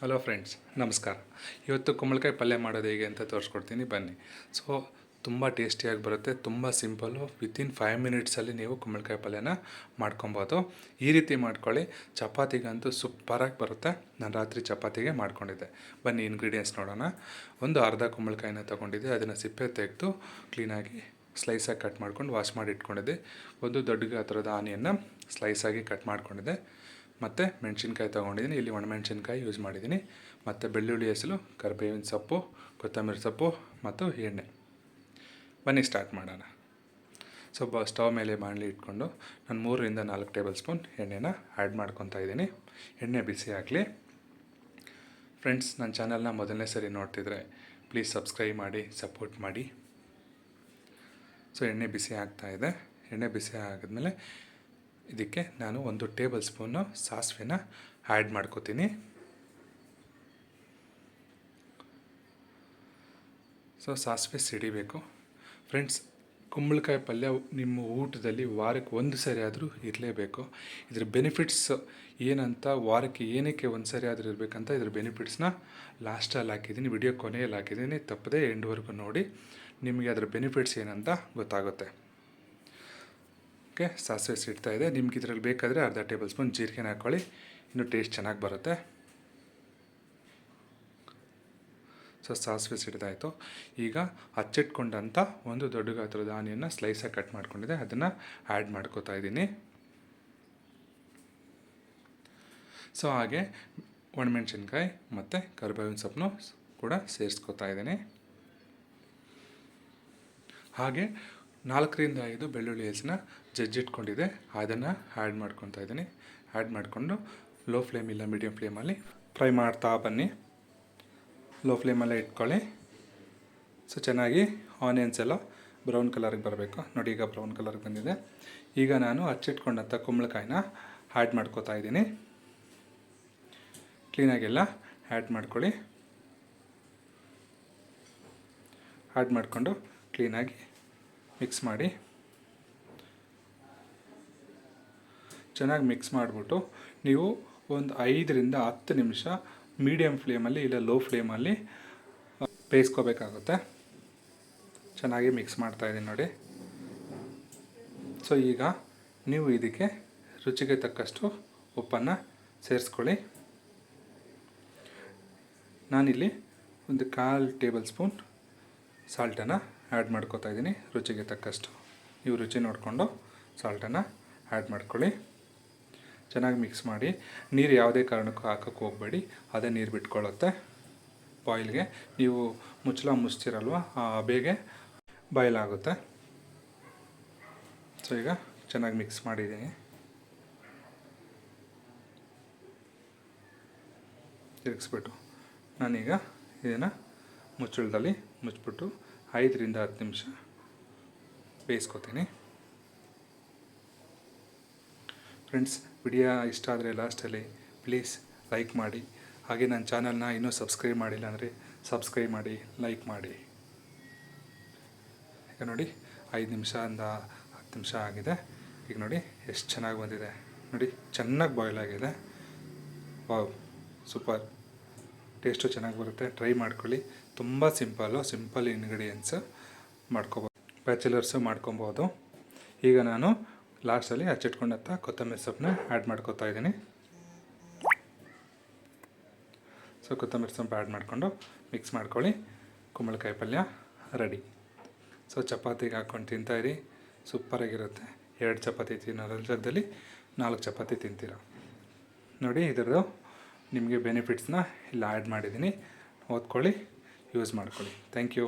Hello friends ನಮಸ್ಕಾರ. ಇವತ್ತು ಕುಂಬಳಕಾಯಿ ಪಲ್ಯ ಮಾಡೋದು ಹೇಗೆ ಅಂತ ತೋರಿಸ್ಕೊಡ್ತೀನಿ, ಬನ್ನಿ. ಸೊ ತುಂಬ ಟೇಸ್ಟಿಯಾಗಿ ಬರುತ್ತೆ, ತುಂಬ ಸಿಂಪಲ್ಲು. ವಿತಿನ್ ಫೈವ್ ಮಿನಿಟ್ಸಲ್ಲಿ ನೀವು ಕುಂಬಳಕಾಯಿ ಪಲ್ಯನ ಮಾಡ್ಕೊಬೋದು. ಈ ರೀತಿ ಮಾಡ್ಕೊಳ್ಳಿ, ಚಪಾತಿಗಂತೂ ಸೂಪರಾಗಿ ಬರುತ್ತೆ. ನಾನು ರಾತ್ರಿ ಚಪಾತಿಗೆ ಮಾಡ್ಕೊಂಡಿದ್ದೆ. ಬನ್ನಿ ಇಂಗ್ರೀಡಿಯೆಂಟ್ಸ್ ನೋಡೋಣ. ಒಂದು ಅರ್ಧ ಕುಂಬಳಕಾಯಿನ ತೊಗೊಂಡಿದ್ದೆ, ಅದನ್ನು ಸಿಪ್ಪೆ ತೆಗೆದು ಕ್ಲೀನಾಗಿ ಸ್ಲೈಸಾಗಿ ಕಟ್ ಮಾಡ್ಕೊಂಡು ವಾಶ್ ಮಾಡಿ ಇಟ್ಕೊಂಡಿದ್ದೆ. ಒಂದು ದೊಡ್ಡ ಗಾತ್ರದ ಆನಿಯನ್ನು ಸ್ಲೈಸಾಗಿ ಕಟ್ ಮಾಡ್ಕೊಂಡಿದ್ದೆ. ಮತ್ತು ಮೆಣಸಿನ್ಕಾಯಿ ತೊಗೊಂಡಿದ್ದೀನಿ. ಇಲ್ಲಿ ಒಣಮೆಣಸಿನ್ಕಾಯಿ ಯೂಸ್ ಮಾಡಿದ್ದೀನಿ. ಮತ್ತು ಬೆಳ್ಳುಳ್ಳಿ ಹೆಸರು, ಕರ್ಬೇವಿನ ಸೊಪ್ಪು, ಕೊತ್ತಂಬರಿ ಸೊಪ್ಪು ಮತ್ತು ಎಣ್ಣೆ. ಬನ್ನಿ ಸ್ಟಾರ್ಟ್ ಮಾಡೋಣ. ಸೊ ಬ ಸ್ಟವ್ ಮೇಲೆ ಬಾಣಲಿ ಇಟ್ಕೊಂಡು ನಾನು ಮೂರರಿಂದ ನಾಲ್ಕು ಟೇಬಲ್ ಸ್ಪೂನ್ ಎಣ್ಣೆನ ಆ್ಯಡ್ ಮಾಡ್ಕೊತಾ ಇದ್ದೀನಿ. ಎಣ್ಣೆ ಬಿಸಿ ಆಗಲಿ. ಫ್ರೆಂಡ್ಸ್ ನನ್ನ ಚಾನಲ್ನ ಮೊದಲನೇ ಸರಿ ನೋಡ್ತಿದ್ರೆ ಪ್ಲೀಸ್ ಸಬ್ಸ್ಕ್ರೈಬ್ ಮಾಡಿ ಸಪೋರ್ಟ್ ಮಾಡಿ. ಸೊ ಎಣ್ಣೆ ಬಿಸಿ ಆಗ್ತಾ ಇದೆ. ಎಣ್ಣೆ ಬಿಸಿ ಆಗಿದ್ಮೇಲೆ ಇದಕ್ಕೆ ನಾನು ಒಂದು ಟೇಬಲ್ ಸ್ಪೂನು ಸಾಸಿವೆನ ಆ್ಯಡ್ ಮಾಡ್ಕೋತೀನಿ. ಸೊ, ಸಾಸಿವೆ ಸಿಡಿಬೇಕು. ಫ್ರೆಂಡ್ಸ್, ಕುಂಬಳಕಾಯಿ ಪಲ್ಯ ನಿಮ್ಮ ಊಟದಲ್ಲಿ ವಾರಕ್ಕೆ ಒಂದು ಸರಿ ಆದರೂ ಇರಲೇಬೇಕು. ಇದ್ರ ಬೆನಿಫಿಟ್ಸ್ ಏನಂತ ವಾರಕ್ಕೆ ಏನಕ್ಕೆ ಒಂದು ಸರಿ ಆದರೂ ಇರಬೇಕಂತ ಇದ್ರ ಬೆನಿಫಿಟ್ಸ್ನ ಲಾಸ್ಟಲ್ಲಿ ಹಾಕಿದ್ದೀನಿ, ವಿಡಿಯೋ ಕೊನೆಯಲ್ಲಿ ಹಾಕಿದ್ದೀನಿ. ತಪ್ಪದೇ ಎಂಡ್ವರೆಗೂ ನೋಡಿ, ನಿಮಗೆ ಅದರ ಬೆನಿಫಿಟ್ಸ್ ಏನಂತ ಗೊತ್ತಾಗುತ್ತೆ. ಸಾಸಿವೆ ಸಿಡ್ತಾ ಇದೆ. ನಿಮ್ಗೆ ಇದರಲ್ಲಿ ಬೇಕಾದರೆ ಅರ್ಧ ಟೇಬಲ್ ಸ್ಪೂನ್ ಜೀರಿಗೆನ ಹಾಕ್ಕೊಳ್ಳಿ ಇನ್ನೂ ಟೇಸ್ಟ್ ಚೆನ್ನಾಗಿ ಬರುತ್ತೆ. ಸೊ, ಸಾಸಿವೆ ಸಿಡ್ದಾಯಿತು ಈಗ ಹಚ್ಚಿಟ್ಕೊಂಡಂಥ ಒಂದು ದೊಡ್ಡ ಗಾತ್ರದ ಆನಿಯನ್ನು ಸ್ಲೈಸಾಗಿ ಕಟ್ ಮಾಡ್ಕೊಂಡಿದೆ ಅದನ್ನು ಆ್ಯಡ್ ಮಾಡ್ಕೋತಾ ಇದ್ದೀನಿ. ಸೊ, ಹಾಗೆ ಒಣಮೆಣ್ಸಿನ್ಕಾಯಿ ಮತ್ತು ಕರಿಬೇವಿನ ಸೊಪ್ಪನ್ನು ಕೂಡ ಸೇರಿಸ್ಕೊತಾ ಇದ್ದೀನಿ. ಹಾಗೆ ನಾಲ್ಕರಿಂದ ಐದು ಬೆಳ್ಳುಳ್ಳಿ ಹೆಸನ ಜಜ್ಜಿಟ್ಕೊಂಡಿದೆ ಅದನ್ನು ಆ್ಯಡ್ ಮಾಡ್ಕೊತಾ ಇದ್ದೀನಿ. ಆ್ಯಡ್ ಮಾಡಿಕೊಂಡು ಲೋ ಫ್ಲೇಮ್ ಇಲ್ಲ ಮೀಡಿಯಮ್ ಫ್ಲೇಮಲ್ಲಿ ಫ್ರೈ ಮಾಡ್ತಾ ಬನ್ನಿ. ಲೋ ಫ್ಲೇಮಲ್ಲೇ ಇಟ್ಕೊಳ್ಳಿ. ಸೊ ಚೆನ್ನಾಗಿ ಆನಿಯನ್ಸ್ ಎಲ್ಲ ಬ್ರೌನ್ ಕಲರ್ಗೆ ಬರಬೇಕು. ನೋಡಿ ಈಗ ಬ್ರೌನ್ ಕಲರ್ಗೆ ಬಂದಿದೆ. ಈಗ ನಾನು ಹಚ್ಚಿಟ್ಕೊಂಡಂಥ ಕುಂಬಳಕಾಯಿನ ಆ್ಯಡ್ ಮಾಡ್ಕೋತಾ ಇದ್ದೀನಿ. ಕ್ಲೀನಾಗೆಲ್ಲ ಆ್ಯಡ್ ಮಾಡ್ಕೊಳ್ಳಿ. ಆ್ಯಡ್ ಮಾಡಿಕೊಂಡು ಕ್ಲೀನಾಗಿ ಮಿಕ್ಸ್ ಮಾಡಿ. ಚೆನ್ನಾಗಿ ಮಿಕ್ಸ್ ಮಾಡಿಬಿಟ್ಟು ನೀವು ಒಂದು ಐದರಿಂದ ಹತ್ತು ನಿಮಿಷ ಮೀಡಿಯಮ್ ಫ್ಲೇಮಲ್ಲಿ ಇಲ್ಲ ಲೋ ಫ್ಲೇಮಲ್ಲಿ ಬೇಯಿಸ್ಕೋಬೇಕಾಗುತ್ತೆ. ಚೆನ್ನಾಗಿ ಮಿಕ್ಸ್ ಮಾಡ್ತಾಯಿದ್ದೀನಿ ನೋಡಿ. ಸೊ ಈಗ ನೀವು ಇದಕ್ಕೆ ರುಚಿಗೆ ತಕ್ಕಷ್ಟು ಉಪ್ಪನ್ನು ಸೇರಿಸ್ಕೊಳ್ಳಿ. ನಾನಿಲ್ಲಿ ಒಂದು ಕಾಲು ಟೇಬಲ್ ಸ್ಪೂನ್ ಸಾಲ್ಟನ್ನು ಆ್ಯಡ್ ಮಾಡ್ಕೋತಾ ಇದ್ದೀನಿ. ರುಚಿಗೆ ತಕ್ಕಷ್ಟು ನೀವು ರುಚಿ ನೋಡಿಕೊಂಡು ಸಾಲ್ಟನ್ನು ಆ್ಯಡ್ ಮಾಡ್ಕೊಳ್ಳಿ. ಚೆನ್ನಾಗಿ ಮಿಕ್ಸ್ ಮಾಡಿ. ನೀರು ಯಾವುದೇ ಕಾರಣಕ್ಕೂ ಹಾಕೋಕ್ಕೆ ಹೋಗಬೇಡಿ. ಅದೇ ನೀರು ಬಿಟ್ಕೊಳ್ಳುತ್ತೆ. ಬಾಯ್ಲ್ಗೆ ನೀವು ಮುಚ್ಚಲ ಮುಚ್ಚಿರಲ್ವ? ಬೇಗೆ ಬಾಯ್ಲ್ ಆಗುತ್ತೆ. ಸೊ ಈಗ ಚೆನ್ನಾಗಿ ಮಿಕ್ಸ್ ಮಾಡಿದ್ದೀನಿ. ತಿರುಗಿಸ್ಬಿಟ್ಟು ನಾನೀಗ ಇದನ್ನು ಮುಚ್ಚಳದಲ್ಲಿ ಮುಚ್ಚಿಬಿಟ್ಟು ಐದರಿಂದ ಹತ್ತು ನಿಮಿಷ ಬೇಯಿಸ್ಕೊತೀನಿ. ಫ್ರೆಂಡ್ಸ್ ವಿಡಿಯೋ ಇಷ್ಟ ಆದರೆ ಲಾಸ್ಟಲ್ಲಿ ಪ್ಲೀಸ್ ಲೈಕ್ ಮಾಡಿ. ಹಾಗೆ ನನ್ನ ಚಾನಲ್ನ ಇನ್ನೂ ಸಬ್ಸ್ಕ್ರೈಬ್ ಮಾಡಿಲ್ಲ ಅಂದರೆ ಸಬ್ಸ್ಕ್ರೈಬ್ ಮಾಡಿ ಲೈಕ್ ಮಾಡಿ. ಈಗ ನೋಡಿ, ಐದು ನಿಮಿಷದಿಂದ ಹತ್ತು ನಿಮಿಷ ಆಗಿದೆ. ಈಗ ನೋಡಿ, ಎಷ್ಟು ಚೆನ್ನಾಗಿ ಬಂದಿದೆ. ನೋಡಿ, ಚೆನ್ನಾಗಿ ಬಾಯ್ಲ್ ಆಗಿದೆ. ವಾವ್ ಸೂಪರ್ ಟೇಸ್ಟು ಚೆನ್ನಾಗಿ ಬರುತ್ತೆ. ಟ್ರೈ ಮಾಡ್ಕೊಳ್ಳಿ. ತುಂಬ ಸಿಂಪಲ್ಲು ಸಿಂಪಲ್ ಇಂಗ್ರೀಡಿಯೆಂಟ್ಸ್ ಮಾಡ್ಕೋಬೋದು. ಬ್ಯಾಚುಲರ್ಸು ಮಾಡ್ಕೊಬೋದು. ಈಗ ನಾನು ಲಾಸ್ಟಲ್ಲಿ ಹಚ್ಚಿಟ್ಕೊಂಡಂಥ ಕೊತ್ತಂಬರಿ ಸೊಪ್ಪನ್ನ ಆ್ಯಡ್ ಮಾಡ್ಕೋತಾ ಇದ್ದೀನಿ. ಸೊ ಕೊತ್ತಂಬರಿ ಸೊಪ್ಪು ಆ್ಯಡ್ ಮಾಡಿಕೊಂಡು ಮಿಕ್ಸ್ ಮಾಡ್ಕೊಳ್ಳಿ. ಕುಂಬಳಕಾಯಿ ಪಲ್ಯ ರೆಡಿ ಸೊ ಚಪಾತಿಗೆ ಹಾಕ್ಕೊಂಡು ತಿಂತಾಯಿರಿ ಸೂಪರಾಗಿರುತ್ತೆ ಎರಡು ಚಪಾತಿ ತಿನ್ನೋ ಜಾಗದಲ್ಲಿ ನಾಲ್ಕು ಚಪಾತಿ ತಿಂತೀರ. ನೋಡಿ, ಇದರದ್ದು ನಿಮಗೆ ಬೆನಿಫಿಟ್ಸ್ನ ಇಲ್ಲಿ ಆ್ಯಡ್ ಮಾಡಿದ್ದೀನಿ. ಓದ್ಕೊಳ್ಳಿ. ಯೂಸ್ ಮಾಡ್ಕೊಳ್ಳಿ. Thank you.